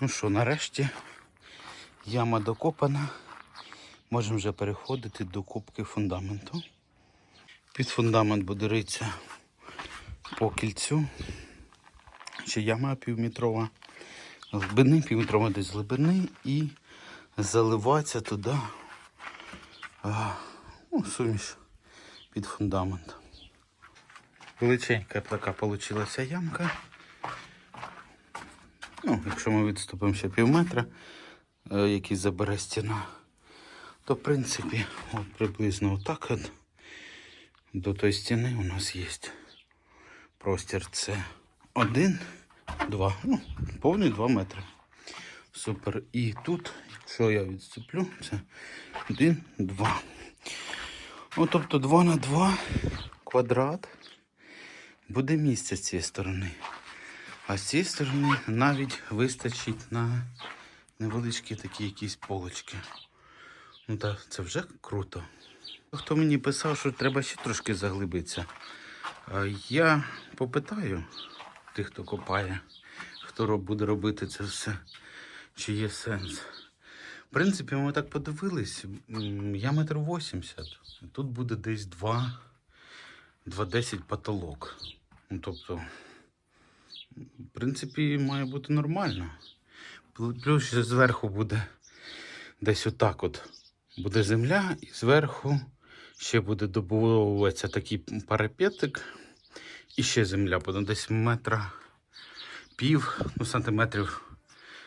Ну що, нарешті яма докопана. Можемо вже переходити до кубки фундаменту. Під фундамент буде ритися по кільцю. Ще яма півметрова глибини, півметрова десь глибини і заливатися туди ну, суміш під фундамент. Величенька така вийшла ямка. Ну, якщо ми відступимо ще пів метра, е, який забере стіна, то в принципі от приблизно отак от до тої стіни у нас є простір. Це один, два, ну, повний два метри. Супер. І тут, якщо я відступлю, це один, два. Ну, тобто 2 на 2 квадрат буде місце з цієї сторони. А з цієї сторони навіть вистачить на невеличкі такі якісь полочки. Ну так, це вже круто. Хто мені писав, що треба ще трошки заглибитися. Я попитаю тих, хто копає, хто буде робити це все, чи є сенс. В принципі, ми так подивились. Я метр вісімдесят. Тут буде десь 2, 2,10 потолок. Ну, тобто, в принципі, має бути нормально. Плюс ще зверху буде десь отак от. Буде земля, і зверху ще буде добудовуватися такий парапетик. І ще земля буде десь метра пів, ну сантиметрів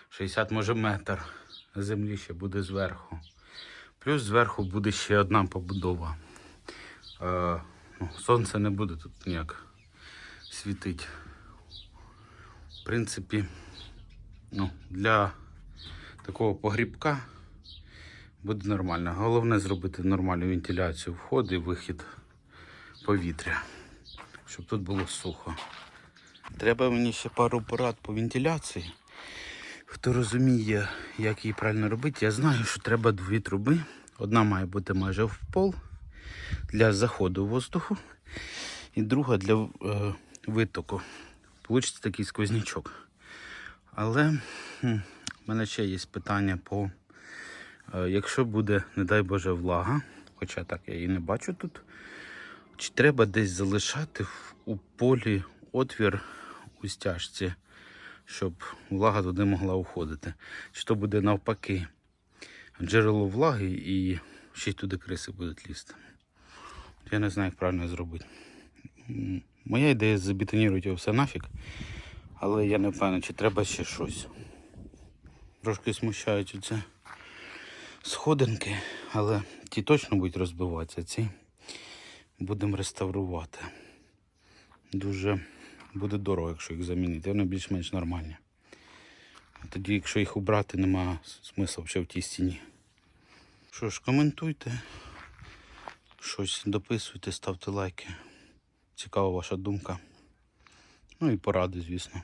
60, може метр землі ще буде зверху. Плюс зверху буде ще одна побудова. Е, ну, сонце не буде тут ніяк світить. В принципі, ну, для такого погрібка буде нормально. Головне зробити нормальну вентиляцію входу і вихід повітря, щоб тут було сухо. Треба мені ще пару порад по вентиляції. Хто розуміє, як її правильно робити, я знаю, що треба дві труби. Одна має бути майже в пол для заходу воздуху, і друга для е, витоку. Получиться такий сквознячок. Але в мене ще є питання по, е, якщо буде, не дай Боже, влага, хоча так я її не бачу тут, чи треба десь залишати у полі отвір у стяжці, щоб влага туди могла уходити. Чи то буде навпаки джерело влаги і ще й туди криси будуть лізти. Я не знаю, як правильно зробити. Моя ідея забетонувати його все нафіг, але я не впевнений, чи треба ще щось. Трошки смущають оце сходинки, але ті точно будуть розбиватися, ці будемо реставрувати. Дуже буде дорого, якщо їх замінити. Вони більш-менш нормальні. Тоді, якщо їх убрати, нема смислу ще в тій стіні. Що ж, коментуйте, щось дописуйте, ставте лайки. Цікава ваша думка. Ну і поради, звісно.